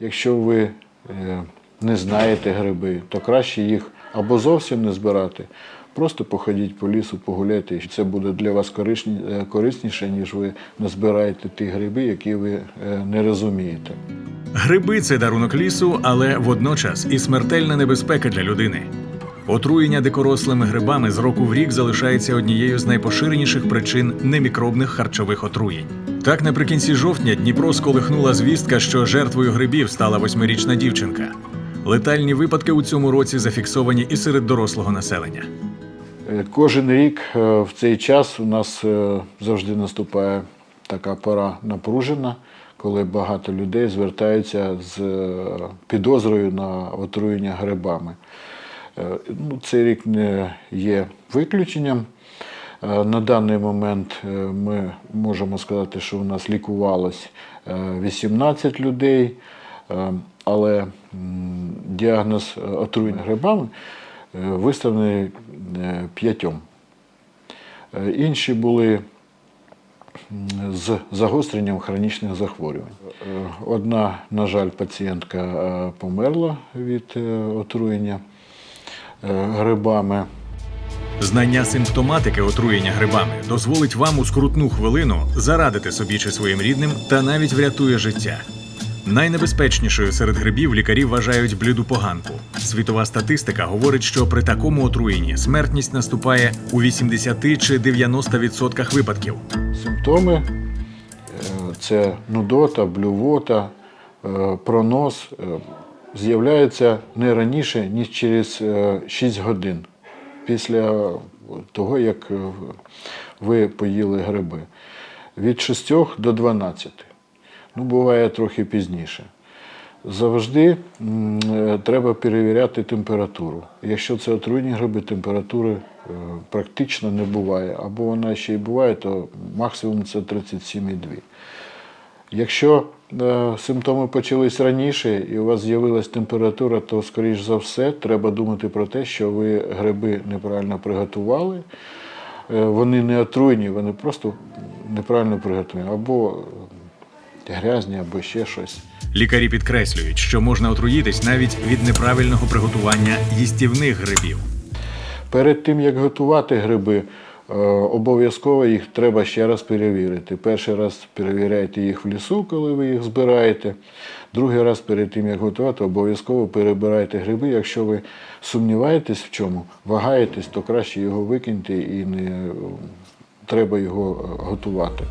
Якщо ви е, не знаєте гриби, то краще їх або зовсім не збирати. Просто походіть по лісу, погуляйте, і це буде для вас е, корисніше, ніж ви назбираєте ті гриби, які ви е, не розумієте. Гриби це дарунок лісу, але водночас і смертельна небезпека для людини. Отруєння дикорослими грибами з року в рік залишається однією з найпоширеніших причин немікробних харчових отруєнь. Так, наприкінці жовтня Дніпро сколихнула звістка, що жертвою грибів стала восьмирічна дівчинка. Летальні випадки у цьому році зафіксовані і серед дорослого населення. Е, Кожен рік е, в цей час у нас е, завжди наступає така пора напружена, коли багато людей звертаються з підозрою на отруєння грибами. Ну, цей рік не є виключенням. Е, На даний момент е, ми можемо сказати, що у нас лікувалось е, 18 людей, е, але діагноз отруєння грибами виставлений п'ятьом. Інші були з загостренням хронічних захворювань. Одна, на жаль, пацієнтка померла від отруєння грибами. Знання симптоматики отруєння грибами дозволить вам у скрутну хвилину зарадити собі чи своїм рідним та навіть врятує життя. Найнебезпечнішою серед грибів лікарі вважають бліду поганку. Світова статистика говорить, що при такому отруєнні смертність наступає у 80 чи 90% випадків. Симптоми е, це нудота, блювота, е, пронос е, з'являються не раніше, ніж через е, 6 годин після того, як е, ви поїли гриби. Від 6 до 12. Ну, буває трохи пізніше. Завжди е, треба перевіряти температуру. Якщо це отруйні гриби, температури е, практично не буває. Або вона ще й буває, то максимум це 37,2. Якщо симптоми почались раніше і у вас з'явилась температура, то, скоріш за все, треба думати про те, що ви гриби неправильно приготували. Е, вони не отруйні, вони просто неправильно приготовані. Або грязні, або ще щось. Лікарі підкреслюють, що можна отруїтись навіть від неправильного приготування їстівних грибів. Перед тим, як готувати гриби, обов'язково їх треба ще раз перевірити. Перший раз перевіряйте їх в лісу, коли ви їх збираєте. Другий раз перед тим, як готувати, обов'язково перебирайте гриби. Якщо ви сумніваєтесь в чому, вагаєтесь, то краще його викиньте і не е, треба його е, готувати.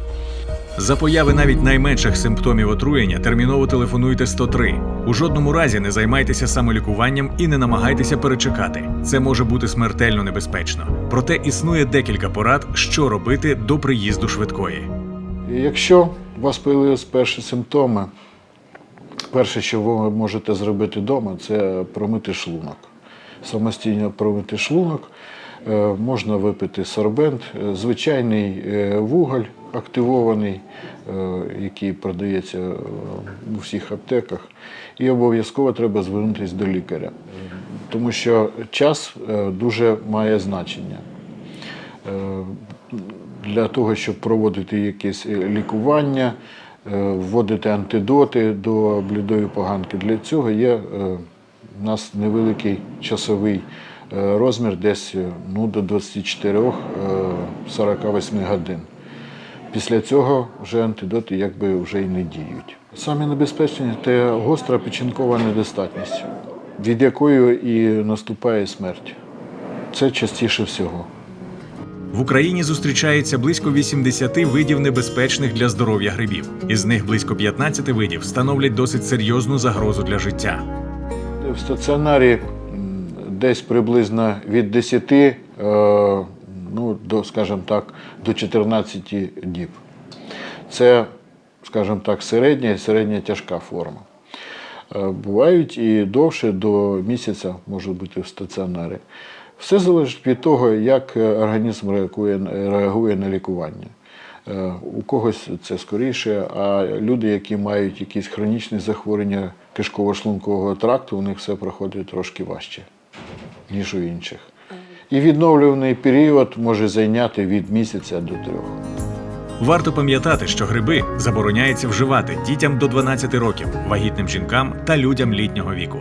За появи навіть найменших симптомів отруєння терміново телефонуйте 103. У жодному разі не займайтеся самолікуванням і не намагайтеся перечекати. Це може бути смертельно небезпечно. Проте існує декілька порад, що робити до приїзду швидкої. Якщо у вас з'явилися перші симптоми, перше, що ви можете зробити вдома, це промити шлунок. Самостійно промити шлунок, можна випити сорбент, е, звичайний е, вуголь активований, е, який продається е, у всіх аптеках. І обов'язково треба звернутися до лікаря, Е, тому що час е, дуже має значення. Е, для того, щоб проводити якесь е, лікування, е, вводити антидоти до блідої поганки. Для цього є е, у нас невеликий часовий е, розмір, десь е, ну, до 24-48 годин. Після цього вже антидоти якби вже й не діють. Самі небезпечні це гостра печінкова недостатність, від якої і наступає смерть. Це частіше всього. В Україні зустрічається близько 80 видів небезпечних для здоров'я грибів. Із них близько 15 видів становлять досить серйозну загрозу для життя. В стаціонарі десь приблизно від 10 е, ну, до, скажімо так, до 14 діб. Це, скажімо так, середня і середня тяжка форма. Е, Бувають і довше до місяця може бути в стаціонарі. Все залежить від того, як організм реагує, реагує на лікування. Е, У когось це скоріше, а люди, які мають якісь хронічні захворювання кишково-шлункового тракту, у них все проходить трошки важче, ніж у інших. І відновлюваний період може зайняти від місяця до трьох. Варто пам'ятати, що гриби забороняється вживати дітям до 12 років, вагітним жінкам та людям літнього віку.